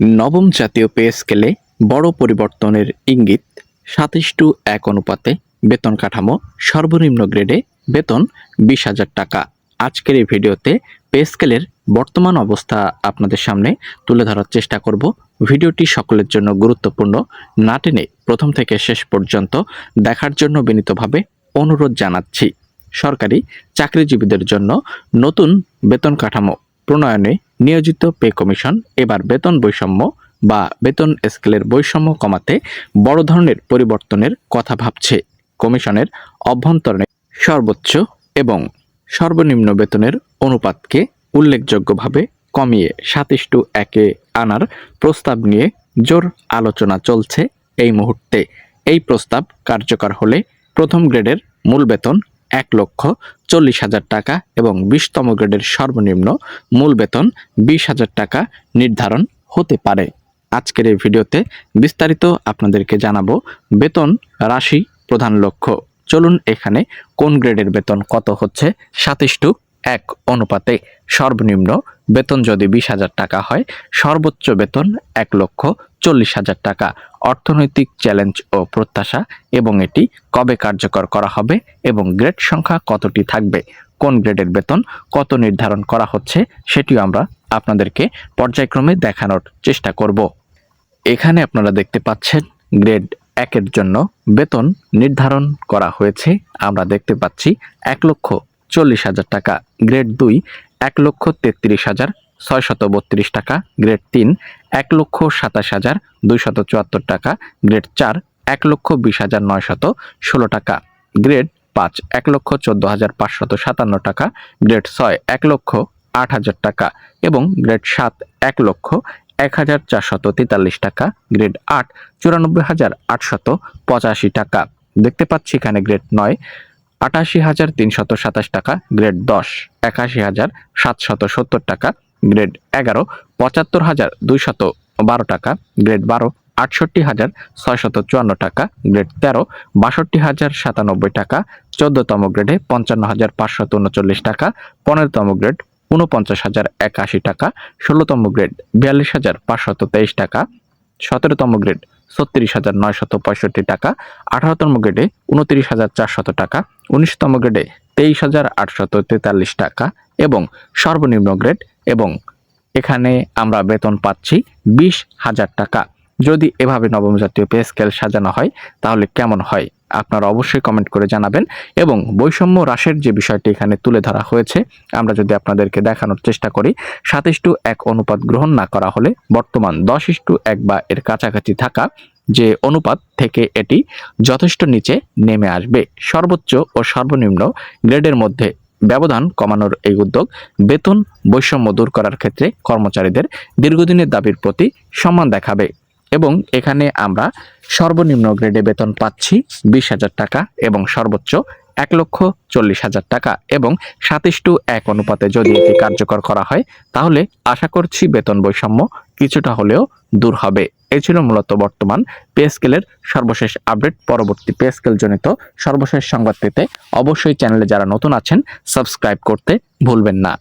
নবম জাতীয় পে স্কেলে বড় পরিবর্তনের ইঙ্গিত সাতাশ টু এক অনুপাতে বেতন কাঠামো সর্বনিম্ন গ্রেডে বেতন বিশ হাজার টাকা। আজকের এই ভিডিওতে পে স্কেলের বর্তমান অবস্থা আপনাদের সামনে তুলে ধরার চেষ্টা করব। ভিডিওটি সকলের জন্য গুরুত্বপূর্ণ, না টেনে প্রথম থেকে শেষ পর্যন্ত দেখার জন্য বিনীতভাবে অনুরোধ জানাচ্ছি। সরকারি চাকরিজীবীদের জন্য নতুন বেতন কাঠামো প্রণয়নে নিয়োজিত পে কমিশন এবার বেতন বৈষম্য বা বেতন স্কেলের বৈষম্য কমাতে বড় ধরনের পরিবর্তনের কথা ভাবছে কমিশনের অভ্যন্তরে সর্বোচ্চ এবং সর্বনিম্ন বেতনের অনুপাতকে উল্লেখযোগ্যভাবে কমিয়ে সাতাশ টু একে আনার প্রস্তাব নিয়ে জোর আলোচনা চলছে এই মুহূর্তে। এই প্রস্তাব কার্যকর হলে প্রথম গ্রেডের মূল বেতন এক লক্ষ চল্লিশ হাজার টাকা এবং বিশতম গ্রেডের সর্বনিম্ন মূল বেতন বিশ হাজার টাকা নির্ধারণ হতে পারে। আজকের এই ভিডিওতে বিস্তারিত আপনাদেরকে জানাব বেতন রাশি প্রধান লক্ষ্য। চলুন এখানে কোন গ্রেডের বেতন কত হচ্ছে সাতাশ টু এক অনুপাতে। সর্বনিম্ন বেতন যদি বিশ হাজার টাকা হয়, সর্বোচ্চ বেতন এক লক্ষ চল্লিশ হাজার টাকা। অর্থনৈতিক চ্যালেঞ্জ ও প্রত্যাশা এবং এটি কবে কার্যকর করা হবে এবং গ্রেড সংখ্যা কতটি থাকবে, কোন গ্রেডের বেতন, কত নির্ধারণ করা হচ্ছে, সেটিও আমরা আপনাদেরকে পর্যায়ক্রমে দেখানোর চেষ্টা করব। এখানে আপনারা দেখতে পাচ্ছেন গ্রেড একের জন্য বেতন নির্ধারণ করা হয়েছে। আমরা দেখতে পাচ্ছি এক লক্ষ চল্লিশ হাজার টাকা। গ্রেড দুই, এক লক্ষ তেত্রিশ হাজার ছয়শত বত্রিশ টাকা গ্রেড তিন, এক লক্ষ সাতাশ হাজার দুইশত চুয়াত্তর টাকা গ্রেড চার, এক লক্ষ বিশ হাজার নয়শত ষোলো টাকা গ্রেড পাঁচ, এক লক্ষ চোদ্দ হাজার পাঁচশত সাতান্ন টাকা গ্রেড ছয়, এক লক্ষ আট হাজার টাকা এবং গ্রেড সাত, এক লক্ষ এক হাজার চারশত তেতাল্লিশ টাকা গ্রেড আট, চুরানব্বই হাজার আটশত পঁচাশি টাকা। দেখতে পাচ্ছি এখানে গ্রেড নয়, আটাশি হাজার তিনশত সাতাশ টাকা গ্রেড দশ, একাশি হাজার সাতশত সত্তর টাকা গ্রেড এগারো, পঁচাত্তর হাজার দুইশত বারো টাকা, গ্রেড বারো, আটষট্টি হাজার ছয়শত চুয়ান্ন টাকা, গ্রেড তেরো, বাষট্টি হাজার সাতানব্বই টাকা, চোদ্দতম গ্রেডে পঞ্চান্ন হাজার পাঁচশত উনচল্লিশ টাকা, পনেরোতম গ্রেড উনপঞ্চাশ হাজার একাশি টাকা, ষোলোতম গ্রেড বিয়াল্লিশ হাজার পাঁচশত তেইশ টাকা, সতেরোতম গ্রেড ছত্রিশ হাজার নয়শত পঁয়ষট্টি টাকা, আঠারোতম গ্রেডে উনত্রিশ হাজার চারশত টাকা, উনিশতম গ্রেডে তেইশ হাজার আটশত তেতাল্লিশ টাকা এবং সর্বনিম্ন গ্রেড এবং এখানে আমরা বেতন পাচ্ছি বিশ হাজার টাকা। যদি এভাবে নবম জাতীয় পে স্কেল সাজানো হয়, তাহলে কেমন হয়? আপনারা অবশ্যই কমেন্ট করে জানাবেন এবং বৈষম্য হ্রাসের যে বিষয়টি এখানে তুলে ধরা হয়েছে, আমরা যদি আপনাদেরকে দেখানোর চেষ্টা করি, সাতাশ এক অনুপাত গ্রহণ না করা হলে বর্তমান দশ ইস্টু এক বা এর কাছাকাছি থাকা যে অনুপাত থেকে এটি যথেষ্ট নিচে নেমে আসবে। সর্বোচ্চ ও সর্বনিম্ন গ্রেডের মধ্যে ব্যবধান কমানোর এই উদ্যোগ বেতন বৈষম্য দূর করার ক্ষেত্রে কর্মচারীদের দীর্ঘদিনের দাবির প্রতি সম্মান দেখাবে এবং এখানে আমরা সর্বনিম্ন গ্রেডে বেতন পাচ্ছি বিশ হাজার টাকা এবং সর্বোচ্চ এক লক্ষ চল্লিশ হাজার টাকা এবং সাতাশ টু এক অনুপাতে যদি এটি কার্যকর করা হয়, তাহলে আশা করছি বেতন বৈষম্য কিছুটা হলেও দূর হবে। এই ছিল মূলত বর্তমান পে স্কেলের সর্বশেষ আপডেট পরবর্তী পে স্কেল জনিত সর্বশেষ সংবাদ পেতে অবশ্যই চ্যানেলে যারা নতুন আছেন সাবস্ক্রাইব করতে ভুলবেন না।